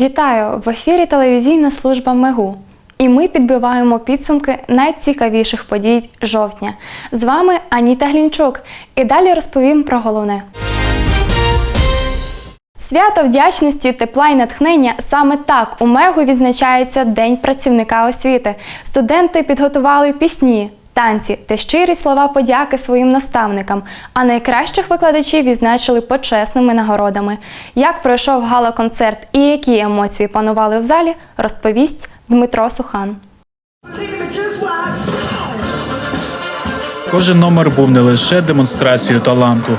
Вітаю! В ефірі телевізійна служба Мегу. І ми підбиваємо підсумки найцікавіших подій жовтня. З вами Аніта Глінчук. І далі розповім про головне. Свято вдячності, тепла і натхнення саме так у Мегу відзначається День працівника освіти. Студенти підготували пісні, танці та щирі слова подяки своїм наставникам. А найкращих викладачів відзначили почесними нагородами. Як пройшов гала-концерт і які емоції панували в залі, розповість Дмитро Сухан. Кожен номер був не лише демонстрацією таланту,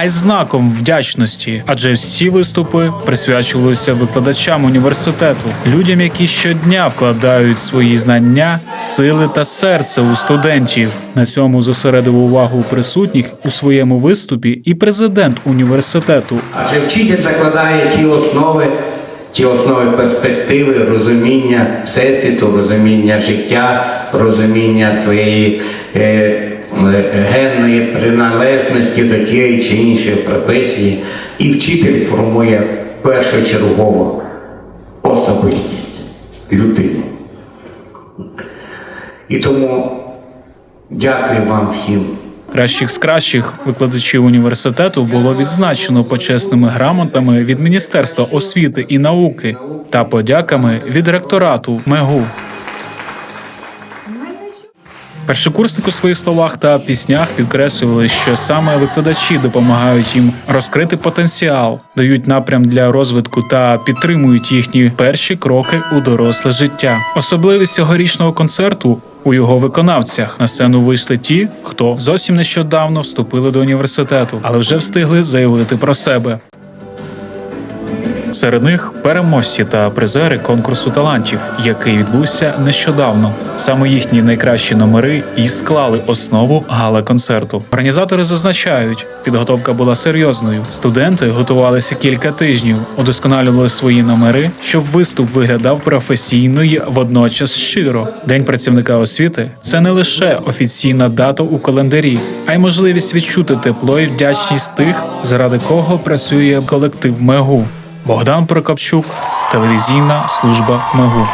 а й знаком вдячності, адже всі виступи присвячувалися викладачам університету, людям, які щодня вкладають свої знання, сили та серце у студентів. На цьому зосередив увагу присутніх у своєму виступі і президент університету Адже вчитель закладає ті основи, ті основи перспективи, розуміння всесвіту, розуміння життя, розуміння своєї е, генної приналежності до тієї чи іншої професії. І вчитель формує першочергово особистість людину. І тому дякую вам всім. Кращих з кращих викладачів університету було відзначено почесними грамотами від Міністерства освіти і науки та подяками від ректорату МЕГУ. Першокурсник у своїх словах та піснях підкреслювали, що саме викладачі допомагають їм розкрити потенціал, дають напрям для розвитку та підтримують їхні перші кроки у доросле життя. Особливість цьогорічного концерту у його виконавцях на сцену вийшли ті, хто зовсім нещодавно вступили до університету, але вже встигли заявити про себе. Серед них переможці та призери конкурсу талантів, який відбувся нещодавно. Саме їхні найкращі номери і склали основу гала-концерту. Організатори зазначають, підготовка була серйозною. Студенти готувалися кілька тижнів, удосконалювали свої номери, щоб виступ виглядав професійно і водночас щиро. День працівника освіти це не лише офіційна дата у календарі, а й можливість відчути тепло і вдячність тих, заради кого працює колектив МЕГУ. Богдан Прокопчук, телевізійна служба МЕГУ.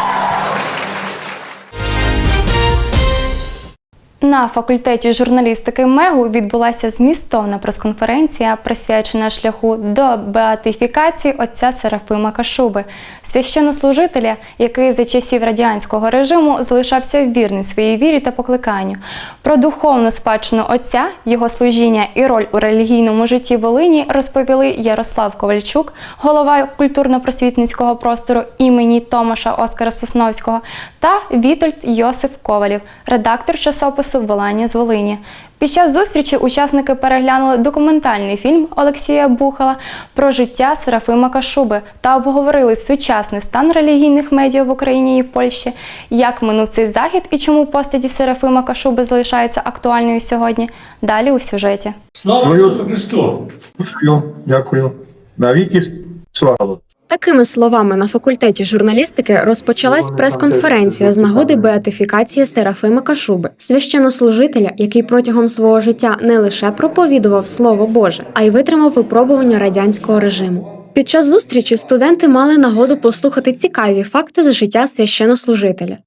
На факультеті журналістики МЕГУ відбулася змістовна прес-конференція, присвячена шляху до беатифікації отця Серафима Кашуби, священнослужителя, який за часів радянського режиму залишався вірний своїй вірі та покликанню. Про духовну спадщину отця, його служіння і роль у релігійному житті Волині розповіли Ярослав Ковальчук, голова культурно-просвітницького простору імені Томаша Оскара Сосновського, та Вітольд Йосип Ковалів, редактор часопису Волання з Волині. Під час зустрічі учасники переглянули документальний фільм Олексія Бухала про життя Серафима Кашуби та обговорили сучасний стан релігійних медіа в Україні і Польщі, як минув цей захід і чому постаті Серафима Кашуби залишаються актуальною сьогодні. Далі у сюжеті. Слава Ісусу Христу! Дякую, дякую. Навіки слава. Такими словами на факультеті журналістики розпочалась прес-конференція з нагоди беатифікації Серафима Кашуби, священнослужителя, який протягом свого життя не лише проповідував Слово Боже, а й витримав випробування радянського режиму. Під час зустрічі студенти мали нагоду послухати цікаві факти з життя священнослужителя.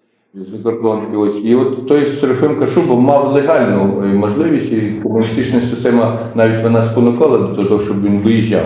Ось і от той Серафим Кашуба мав легальну е, можливість, і комуністична система навіть вона спонукала до того, щоб він виїжджав.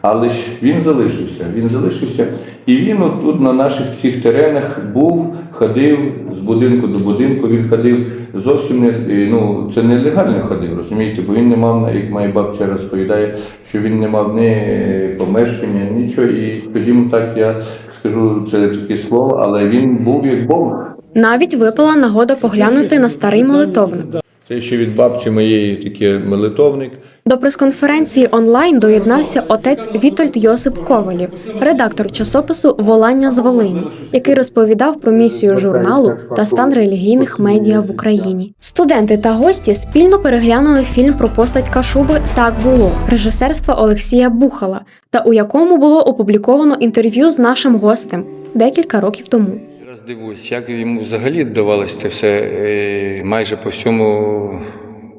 Але ж він залишився. Він залишився, і він от тут на наших цих теренах був, ходив з будинку до будинку. Він ходив зовсім не е, ну це нелегально ходив, розумієте, бо він не мав, як моя бабця розповідає, що він не мав ні е, помешкання, нічого. І скажімо так, я скажу це таке слово, але він був як Бог. Навіть випала нагода поглянути на старий молитовник. Це ще від бабці моєї таке молитовник. До прес-конференції онлайн доєднався отець Вітольд Йосип Ковалів, редактор часопису Волання з Волині, який розповідав про місію журналу та стан релігійних медіа в Україні. Студенти та гості спільно переглянули фільм про постать Кашуби Так було режисерства Олексія Бухала, та у якому було опубліковано інтерв'ю з нашим гостем декілька років тому. Раз дивуюсь, як йому взагалі вдавалося це все е, майже по всьому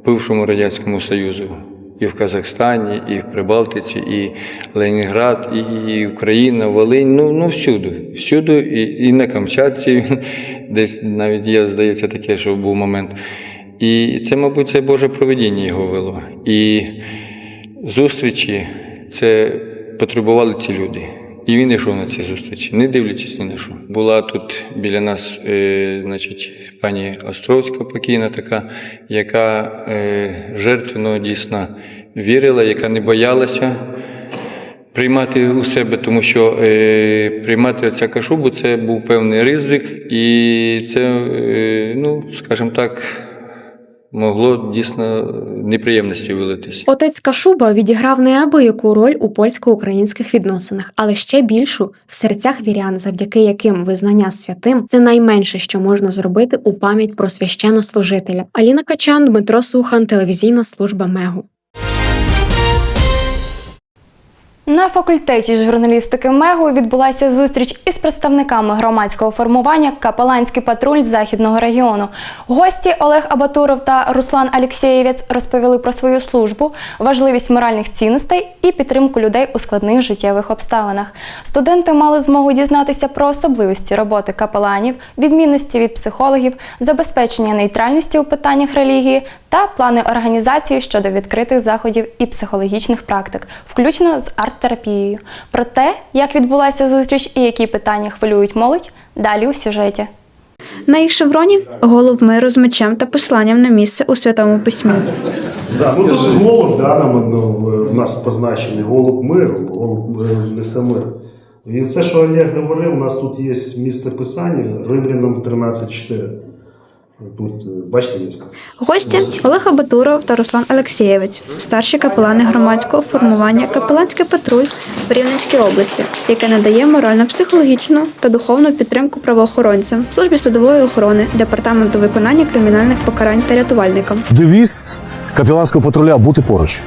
бившому Радянському Союзу. і в Казахстані, і в Прибалтиці, і Ленінград, і, і Україна, Волинь, ну, ну всюди. Всюди, і, і на Камчатці, десь навіть є, здається, таке, що був момент. І це, мабуть, це Боже проведіння його вело. І зустрічі це потребували ці люди. І він йшов на ці зустрічі, не дивлячись ні на що. Була тут біля нас, е, значить, пані Островська покійна така, яка е, жертвенно дійсно вірила, яка не боялася приймати у себе, тому що е, приймати ця кашубу це був певний ризик, і це, е, ну, скажімо так, могло дійсно неприємності вилитися. Отець Кашуба відіграв неабияку роль у польсько-українських відносинах, але ще більшу в серцях вірян, завдяки яким визнання святим це найменше, що можна зробити у пам'ять про священнослужителя. Аліна Качан, Дмитро Сухан, телевізійна служба Мегу. На факультеті журналістики МЕГУ відбулася зустріч із представниками громадського формування Капеланський патруль західного регіону. Гості Олег Абатуров та Руслан Алєксєєвець розповіли про свою службу, важливість моральних цінностей і підтримку людей у складних життєвих обставинах. Студенти мали змогу дізнатися про особливості роботи капеланів, відмінності від психологів, забезпечення нейтральності у питаннях релігії та плани організації щодо відкритих заходів і психологічних практик, включно з арт-терапією. Про те, як відбулася зустріч і які питання хвилюють молодь, далі у сюжеті. На їх шевроні голуб миру з мечем та посланням на місце у святому письмі. Да, ну тут голуб, да, нам ну, в- нас позначений голуб миру, голуб несе мир. І це, що Олег говорив, у нас тут є місце писання Римлянам 13.4. Тут, е, бачите, є. Гості Олег Абатуров та Руслан Алексєєвець, старші капелани громадського формування Капеланський патруль в Рівненській області, яке надає морально-психологічну та духовну підтримку правоохоронцям, службі судової охорони, департаменту виконання кримінальних покарань та рятувальникам. Девіз капіланського патруля бути поруч.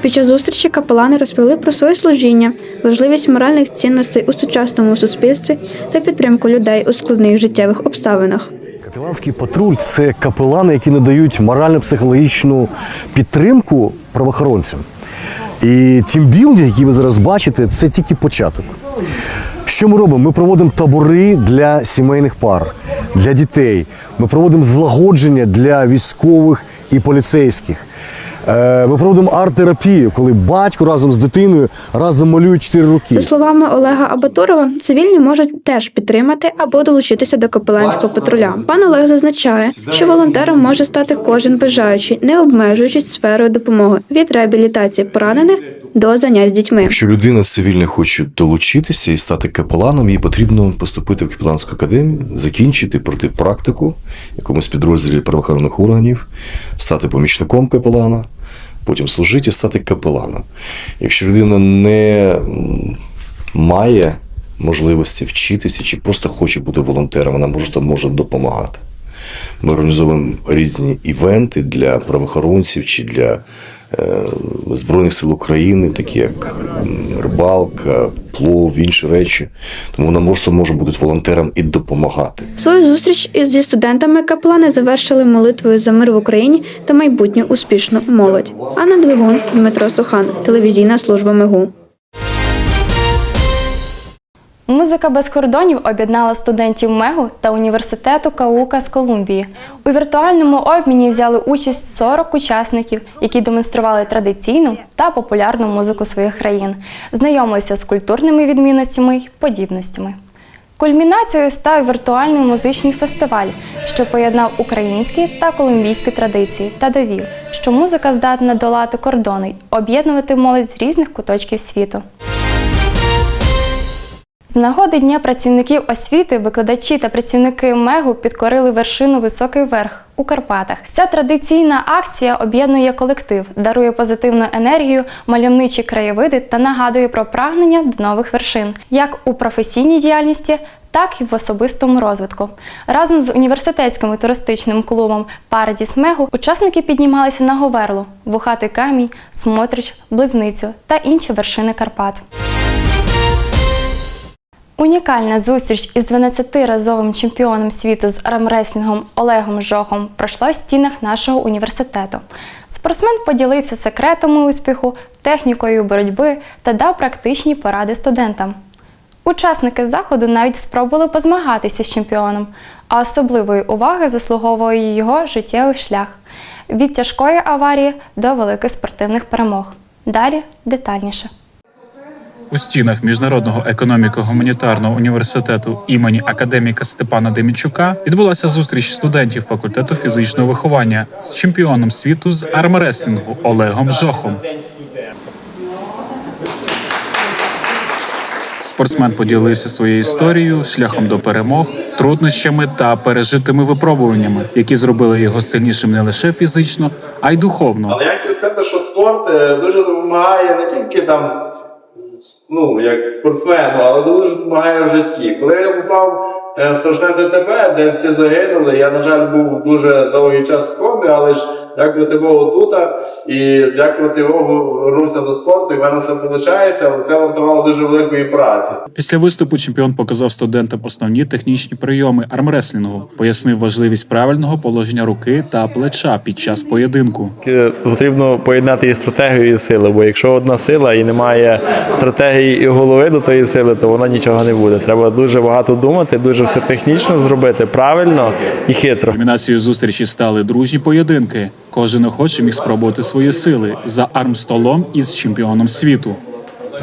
Під час зустрічі капелани розповіли про своє служіння, важливість моральних цінностей у сучасному суспільстві та підтримку людей у складних життєвих обставинах. Капіланський патруль це капелани, які надають морально-психологічну підтримку правоохоронцям. І тімбілдинг, який ви зараз бачите, це тільки початок. Що ми робимо? Ми проводимо табори для сімейних пар, для дітей. Ми проводимо злагодження для військових і поліцейських. Е, Ми проводимо арт-терапію, коли батько разом з дитиною разом малюють 4 роки. За словами Олега Абатурова, цивільні можуть теж підтримати або долучитися до капеланського патруля. Пан Олег зазначає, що волонтером може стати кожен бажаючий, не обмежуючись сферою допомоги від реабілітації поранених до занять з дітьми. Якщо людина цивільна хоче долучитися і стати капеланом, їй потрібно поступити в капеланську академію, закінчити, пройти практику якомусь підрозділі правоохоронних органів, стати помічником капелана, потім служити і стати капеланом. Якщо людина не має можливості вчитися чи просто хоче бути волонтером, вона може може допомагати. Ми організовуємо різні івенти для правоохоронців чи для Збройних сил України, такі як рибалка, плов, інші речі. Тому вона може, може бути волонтером і допомагати. Свою зустріч із зі студентами каплани завершили молитвою за мир в Україні та майбутню успішну молодь. Анна Двигун, Дмитро Сухан, телевізійна служба МЕГУ. Музика без кордонів об'єднала студентів МЕГУ та університету Каука з Колумбії. У віртуальному обміні взяли участь 40 учасників, які демонстрували традиційну та популярну музику своїх країн, знайомилися з культурними відмінностями й подібностями. Кульмінацією став віртуальний музичний фестиваль, що поєднав українські та колумбійські традиції та довів, що музика здатна долати кордони об'єднувати молодь з різних куточків світу. З нагоди Дня працівників освіти викладачі та працівники МЕГУ підкорили вершину Високий верх у Карпатах. Ця традиційна акція об'єднує колектив, дарує позитивну енергію, мальовничі краєвиди та нагадує про прагнення до нових вершин, як у професійній діяльності, так і в особистому розвитку. Разом з університетським туристичним клубом Парадіс Мегу учасники піднімалися на Говерлу, Вухатий камінь, Смотрич, Близницю та інші вершини Карпат. Унікальна зустріч із 12-разовим чемпіоном світу з армреслінгом Олегом Жохом пройшла в стінах нашого університету. Спортсмен поділився секретами успіху, технікою боротьби та дав практичні поради студентам. Учасники заходу навіть спробували позмагатися з чемпіоном, а особливої уваги заслуговує його життєвий шлях від тяжкої аварії до великих спортивних перемог. Далі детальніше. У стінах Міжнародного економіко-гуманітарного університету імені академіка Степана Демічука відбулася зустріч студентів факультету фізичного виховання з чемпіоном світу з армреслінгу Олегом Жохом. Спортсмен поділився своєю історією, шляхом до перемог, труднощами та пережитими випробуваннями, які зробили його сильнішим не лише фізично, а й духовно. Але я хотів сказати, що спорт е, дуже допомагає не тільки там, ну, як спортсмену, але дуже допомагає в житті. Коли я попав е, в страшне ДТП, де всі загинули, я, на жаль, був дуже довгий час в комі, але ж дякувати Богу тут. І дякувати Богу, вернувся до спорту, і в мене все виходить, але це вартувало дуже великої праці. Після виступу чемпіон показав студентам основні технічні прийоми армреслінгу, пояснив важливість правильного положення руки та плеча під час поєдинку. Е, Потрібно поєднати і стратегію і сили, бо якщо одна сила і немає стратегії і голови до тої сили, то вона нічого не буде. Треба дуже багато думати, дуже все технічно зробити, правильно і хитро. Кульмінацією зустрічі стали дружні поєдинки. Кожен охоче міг спробувати свої сили за армстолом із чемпіоном світу.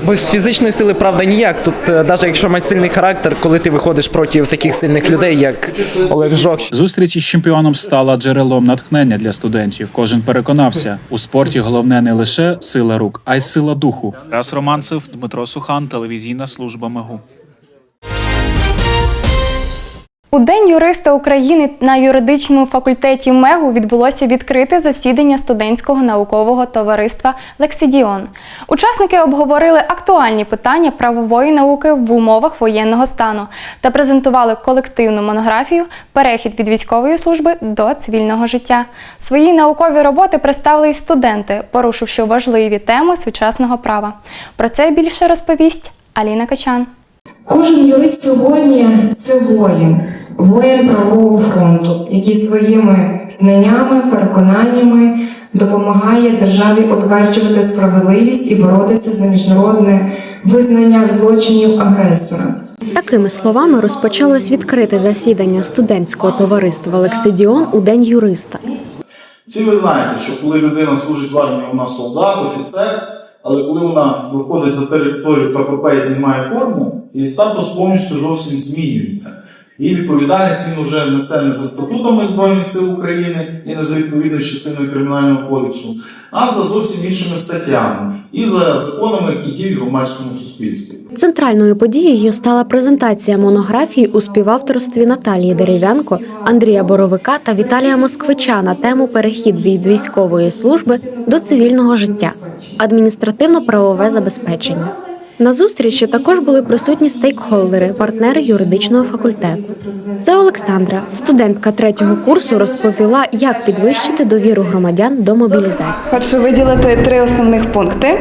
Без фізичної сили, правда, ніяк. Тут, навіть якщо мати сильний характер, коли ти виходиш проти таких сильних людей, як Олег Жох, Зустріч із чемпіоном стала джерелом натхнення для студентів. Кожен переконався, у спорті головне не лише сила рук, а й сила духу. Раз Романцев, Дмитро Сухан, телевізійна служба МЕГУ. У День юриста України на юридичному факультеті МЕГУ відбулося відкрите засідання студентського наукового товариства Лексидіон. Учасники обговорили актуальні питання правової науки в умовах воєнного стану та презентували колективну монографію Перехід від військової служби до цивільного життя. Свої наукові роботи представили й студенти, порушивши важливі теми сучасного права. Про це більше розповість Аліна Качан. Кожен юрист сьогодні це воїн, воїн правового фронту, який своїми знаннями, переконаннями допомагає державі утверджувати справедливість і боротися за міжнародне визнання злочинів агресора. Такими словами розпочалось відкрите засідання студентського товариства Лексидіон у День юриста. Всі ви знаєте, що коли людина служить в армії, вона солдат, офіцер, але коли вона виходить за територію КПП і знімає форму, її статус повністю зовсім змінюється. І відповідальність він вже несе не за статутами Збройних сил України і не за відповідною частиною Кримінального кодексу, а за зовсім іншими статтями і за законами, які діють в громадському суспільстві. Центральною подією стала презентація монографії у співавторстві Наталії Дерев'янко, Андрія Боровика та Віталія Москвича на тему Перехід від військової служби до цивільного життя, адміністративно-правове забезпечення. На зустрічі також були присутні стейкхолдери, партнери юридичного факультету. Це Олександра, студентка третього курсу, розповіла, як підвищити довіру громадян до мобілізації. Хочу виділити три основних пункти: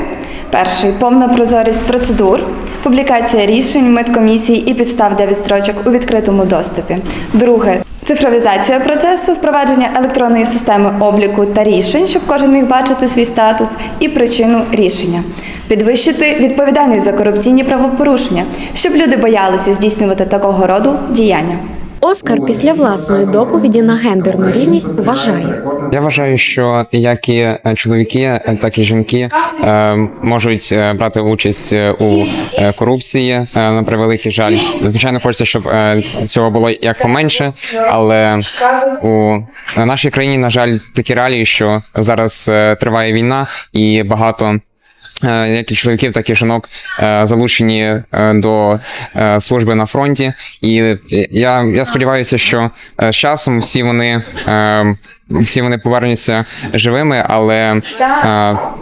перший повна прозорість процедур, публікація рішень, медкомісій і підстав для відстрочок у відкритому доступі. Друге цифровізація процесу, впровадження електронної системи обліку та рішень, щоб кожен міг бачити свій статус і причину рішення, підвищити відповідальність за корупційні правопорушення, щоб люди боялися здійснювати такого роду діяння. Оскар після власної доповіді на гендерну рівність вважає. Я вважаю, що як і чоловіки, так і жінки е, можуть е, брати участь у е, корупції е, на превеликий жаль. Звичайно, хочеться, щоб е, цього було як поменше, але у нашій країні, на жаль, такі реалії, що зараз е, триває війна, і багато. Е, Як чоловіків, так і жінок е, залучені е, до служби на фронті, і я, я сподіваюся, що з часом всі вони всі вони повернуться живими, але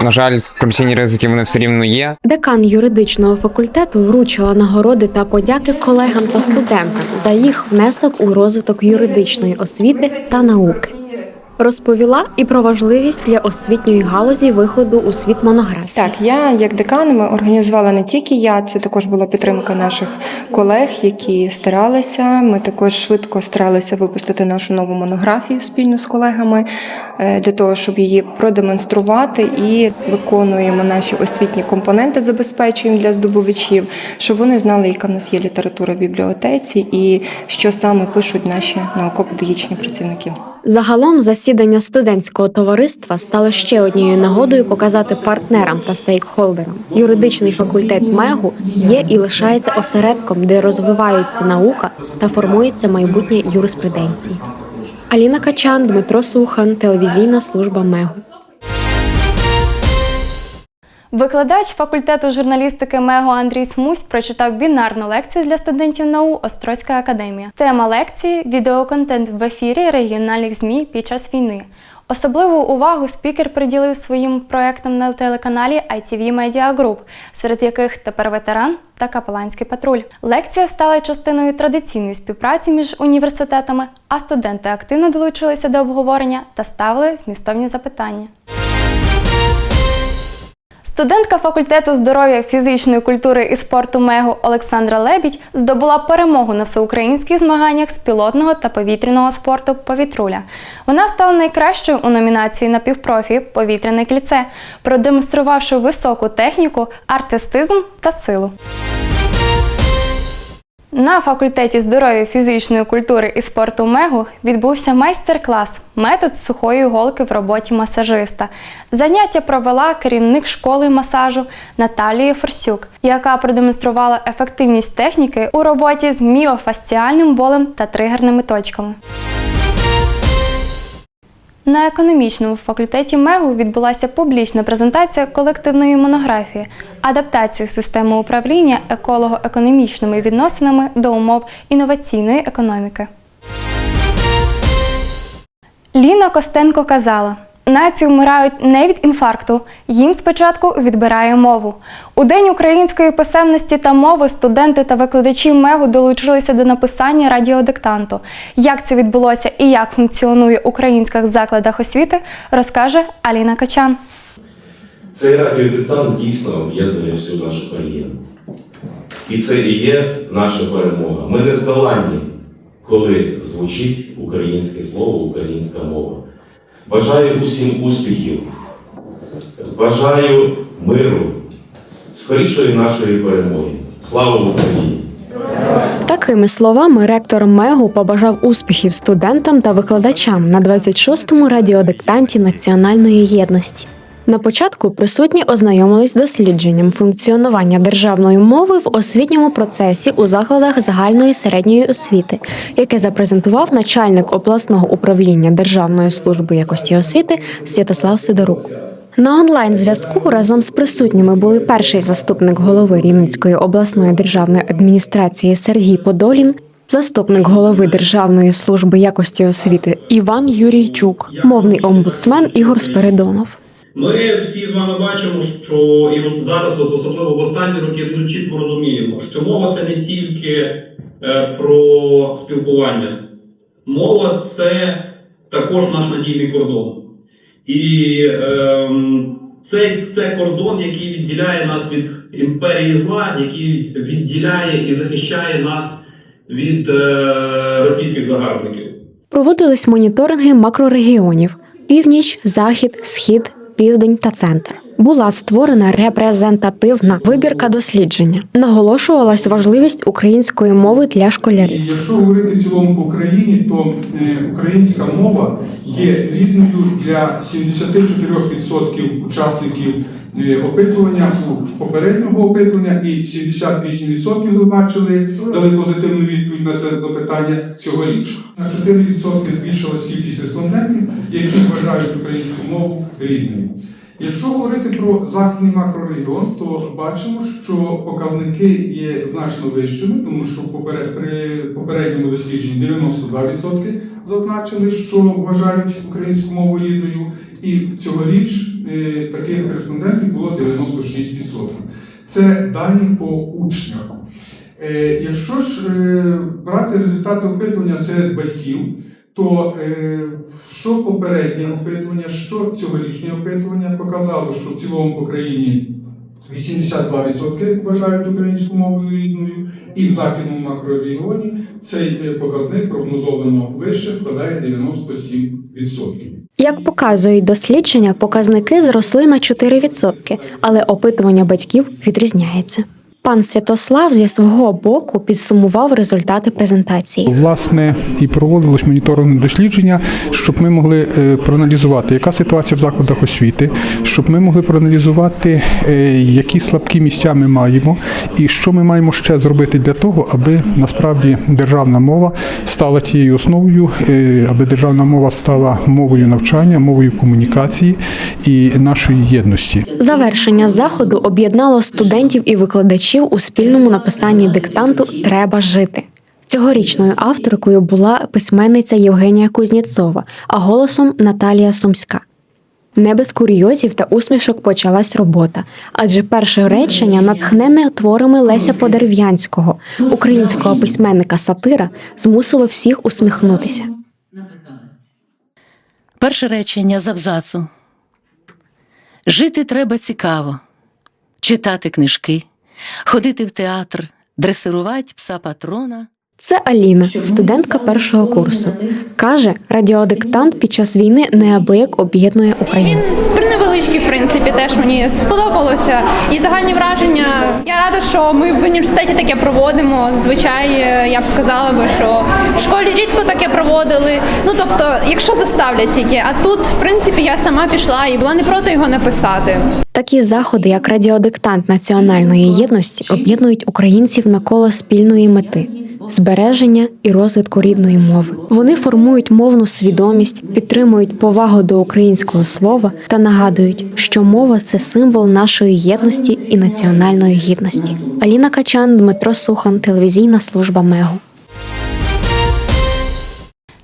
на жаль, корупційні ризики вони все рівно є. Декан юридичного факультету вручила нагороди та подяки колегам та студентам за їх внесок у розвиток юридичної освіти та науки. Розповіла і про важливість для освітньої галузі виходу у світ монографій. Так, я як декан ми організувала не тільки я, це також була підтримка наших колег, які старалися. Ми також швидко старалися випустити нашу нову монографію спільно з колегами е, для того, щоб її продемонструвати і виконуємо наші освітні компоненти, забезпечуємо для здобувачів, щоб вони знали, яка в нас є література в бібліотеці і що саме пишуть наші науково-педагогічні працівники. Загалом засідання студентського товариства стало ще однією нагодою показати партнерам та стейкхолдерам. Юридичний факультет МЕГУ є і лишається осередком, де розвиваються наука та формується майбутнє юриспруденції. Аліна Качан, Дмитро Сухан, телевізійна служба МЕГУ. Викладач факультету журналістики МЕГО Андрій Смусь прочитав бінарну лекцію для студентів НАУ Острозька академія. Тема лекції відеоконтент в ефірі регіональних ЗМІ під час війни. Особливу увагу спікер приділив своїм проектам на телеканалі ITV Media Group, серед яких тепер ветеран та капеланський патруль. Лекція стала частиною традиційної співпраці між університетами, а студенти активно долучилися до обговорення та ставили змістовні запитання. Студентка факультету здоров'я, фізичної культури і спорту МЕГУ Олександра Лебідь здобула перемогу на всеукраїнських змаганнях з пілотного та повітряного спорту повітруля. Вона стала найкращою у номінації на півпрофі повітряне кільце, продемонструвавши високу техніку, артистизм та силу. На факультеті здоров'я, фізичної культури і спорту МЕГУ відбувся майстер-клас Метод сухої голки в роботі масажиста. Заняття провела керівник школи масажу Наталія Форсюк, яка продемонструвала ефективність техніки у роботі з міофасціальним болем та тригерними точками. На економічному факультеті МЕГУ відбулася публічна презентація колективної монографії Адаптація системи управління еколого-економічними відносинами до умов інноваційної економіки. Ліна Костенко казала: нації вмирають не від інфаркту, їм спочатку відбирає мову. У День української писемності та мови студенти та викладачі МЕГУ долучилися до написання радіодиктанту. Як це відбулося і як функціонує в українських закладах освіти, розкаже Аліна Качан. Цей радіодиктант дійсно об'єднує всю нашу країну. І це і є наша перемога. Ми не здоланні, коли звучить українське слово, українська мова. Бажаю усім успіхів, бажаю миру, скорішої нашої перемоги. Слава Україні! Такими словами ректор МЕГУ побажав успіхів студентам та викладачам на 26-му радіодиктанті національної єдності. На початку присутні ознайомились з дослідженням функціонування державної мови в освітньому процесі у закладах загальної середньої освіти, яке запрезентував начальник обласного управління Державної служби якості освіти Святослав Сидорук. На онлайн зв'язку разом з присутніми були перший заступник голови Рівненської обласної державної адміністрації Сергій Подолін, заступник голови Державної служби якості освіти Іван Юрійчук, мовний омбудсмен Ігор Спиридонов. Ми всі з вами бачимо, що і от зараз, от особливо в останні роки, дуже чітко розуміємо, що мова це не тільки е, про спілкування. Мова це також наш надійний кордон. І е, це, це кордон, який відділяє нас від імперії зла, який відділяє і захищає нас від е, російських загарбників. Проводились моніторинги макрорегіонів: північ, захід, схід, південь та центр. Була створена репрезентативна вибірка дослідження. Наголошувалась важливість української мови для школярів. Якщо говорити в цілому в Україні, то е, українська мова є рідною для 74% учасників опитування у попереднього опитування, і 78% зазначили, дали позитивну відповідь на це запитання цьогоріч. На 4% збільшилась кількість респондентів, які вважають українську мову рідною. Якщо говорити про західний макрорегіон, то бачимо, що показники є значно вищими, тому що при попередньому дослідженні 92% зазначили, що вважають українську мову рідною, і цьогоріч е, таких респондентів було 96%. Це дані по учнях. Е, Якщо ж е, брати результати опитування серед батьків, то е, що попереднє опитування, що цьогорічнє опитування показало, що в цілому по країні 82% вважають українську мовою рідною, і в західному макрорегіоні цей е, показник прогнозовано вище складає 97%. Як показують дослідження, показники зросли на 4%, але опитування батьків відрізняється. Пан Святослав зі свого боку підсумував результати презентації. Власне, і проводилось моніторингове дослідження, щоб ми могли е, проаналізувати, яка ситуація в закладах освіти, щоб ми могли проаналізувати, е, які слабкі місця ми маємо, і що ми маємо ще зробити для того, аби насправді державна мова стала тією основою, е, аби державна мова стала мовою навчання, мовою комунікації і нашої єдності. Завершення заходу об'єднало студентів і викладачів у спільному написанні диктанту Треба жити. Цьогорічною авторкою була письменниця Євгенія Кузнєцова, а голосом Наталія Сумська. Не без курйозів та усмішок почалась робота, адже перше речення натхнене творами Леся Подерв'янського, українського письменника сатира, змусило всіх усміхнутися. Перше речення з абзацу. Жити треба цікаво, читати книжки, ходити в театр, дресирувати пса патрона. Це Аліна, студентка першого курсу. Каже, радіодиктант під час війни неабияк об'єднує українців. Невеличкий, в принципі, теж мені сподобалося. І загальні враження. Я рада, що ми в університеті таке проводимо. Зазвичай е, я б сказала би, що в школі рідко таке проводили. Ну тобто, якщо заставлять тільки, а тут, в принципі, я сама пішла і була не проти його написати. Такі заходи, як радіодиктант національної єдності, об'єднують українців навколо спільної мети збереження і розвитку рідної мови. Вони формують мовну свідомість, підтримують повагу до українського слова та нагадують, що мова це символ нашої єдності і національної гідності. Аліна Качан, Дмитро Сухан, телевізійна служба Мегу.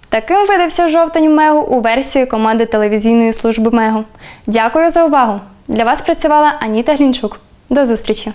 Таким видався жовтень Мегу у версії команди телевізійної служби Мегу. Дякую за увагу! Для вас працювала Аніта Глінчук. До зустрічі!